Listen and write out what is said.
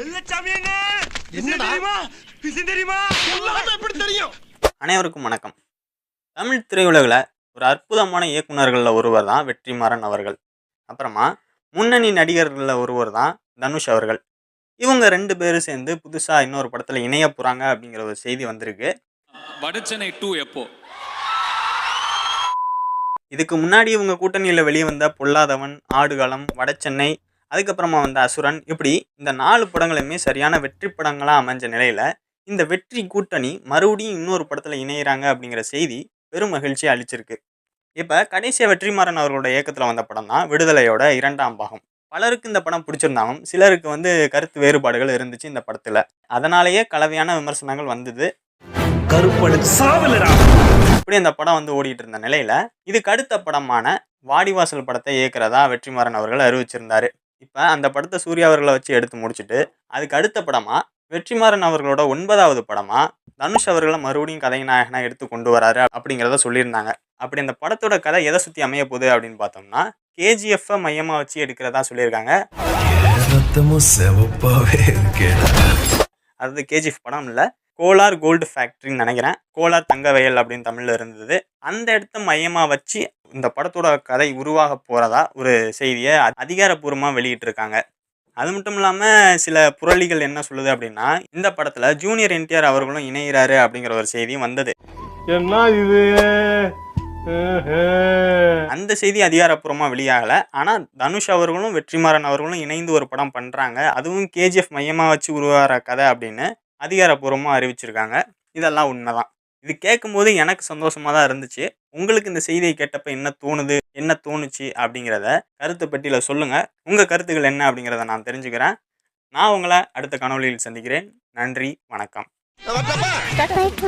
வெள்ளச்சாமி என்ன தெரியுமா? விஷயம் தெரியுமா? எல்லாமே எப்படி தெரியும்? அனைவருக்கும் வணக்கம். தமிழ் திரையுலகில் ஒரு அற்புதமான இயக்குனர்களில் ஒருவர் தான் வெற்றிமாறன் அவர்கள். அப்புறமா முன்னணி நடிகர்களில் ஒருவர் தான் தனுஷ் அவர்கள். இவங்க ரெண்டு பேரும் சேர்ந்து புதுசாக இன்னொரு படத்தில் இணைய போகிறாங்க அப்படிங்கிற ஒரு செய்தி வந்திருக்கு. வடச்சென்னை டூ எப்போ? இதுக்கு முன்னாடி இவங்க கூட்டணியில் வெளியே வந்த பொல்லாதவன் ஆடுகளம் வடசென்னை அதுக்கப்புறமா வந்த அசுரன் இப்படி இந்த நாலு படங்களுமே சரியான வெற்றி படங்களாக அமைஞ்ச நிலையில் இந்த வெற்றி கூட்டணி மறுபடியும் இன்னொரு படத்தில் இணையிறாங்க அப்படிங்கிற செய்தி பெரும் மகிழ்ச்சியை அளிச்சிருக்கு. இப்போ கடைசியாக வெற்றிமாறன் அவர்களோட இயக்கத்தில் வந்த படம் தான் விடுதலையோட இரண்டாம் பாகம். பலருக்கு இந்த படம் பிடிச்சிருந்தாலும் சிலருக்கு வந்து கருத்து வேறுபாடுகள் இருந்துச்சு இந்த படத்தில். அதனாலேயே கலவையான விமர்சனங்கள் வந்தது. இப்படி அந்த படம் வந்து ஓடிட்டு இருந்த நிலையில இதுக்கு அடுத்த படமான வாடிவாசல் படத்தை இயக்குறதா வெற்றிமாறன் அவர்கள் அறிவிச்சிருந்தாரு. இப்போ அந்த படத்தை சூர்யா அவர்களை வச்சு எடுத்து முடிச்சுட்டு அதுக்கு அடுத்த படமா வெற்றிமாறன் அவர்களோட ஒன்பதாவது படமா தனுஷ் அவர்களை மறுபடியும் கதைநாயகனா எடுத்து கொண்டு வராரு அப்படிங்கிறத சொல்லியிருந்தாங்க. அப்படி அந்த படத்தோட கதை எதை சுற்றி அமைய போகுது அப்படின்னு பார்த்தோம்னா கேஜிஎஃப்பை மையமாக வச்சு எடுக்கிறதா சொல்லியிருக்காங்க. அதாவது கேஜிஎஃப் படம் இல்லை கோலார் கோல்டு ஃபேக்ட்ரின்னு நினைக்கிறேன். கோலார் தங்க வயல் அப்படின்னு தமிழில் இருந்தது. அந்த இடத்த மையமாக வச்சு இந்த படத்தோட கதை உருவாக போகிறதா ஒரு செய்தியை அதிகாரப்பூர்வமாக வெளியிட்டிருக்காங்க. அது மட்டும் இல்லாமல் சில புரளிகள் என்ன சொல்லுது அப்படின்னா இந்த படத்தில் ஜூனியர் என்டிஆர் அவர்களும் இணைகிறாரு அப்படிங்கிற ஒரு செய்தியும் வந்தது. என்ன இது? அந்த செய்தி அதிகாரப்பூர்வமாக வெளியாகலை. ஆனால் தனுஷ் அவர்களும் வெற்றிமாறன் அவர்களும் இணைந்து ஒரு படம் பண்ணுறாங்க அதுவும் கேஜிஎஃப் மையமாக வச்சு உருவாகிற கதை அப்படின்னு. அதிகாரப்பூர்வமாக அறிவிச்சிருக்காங்க. இதெல்லாம் உண்மைதான். இது கேட்கும்போது எனக்கு சந்தோஷமாக தான் இருந்துச்சு. உங்களுக்கு இந்த செய்தியை கேட்டப்ப என்ன தோணுது என்ன தோணுச்சு அப்படிங்கிறத கருத்து பெட்டியில் சொல்லுங்கள் உங்கள் கருத்துக்கள் என்ன அப்படிங்கிறத நான் தெரிஞ்சுக்கிறேன். நான் உங்களை அடுத்த கனவுளியில் சந்திக்கிறேன். நன்றி வணக்கம். போயிட்டு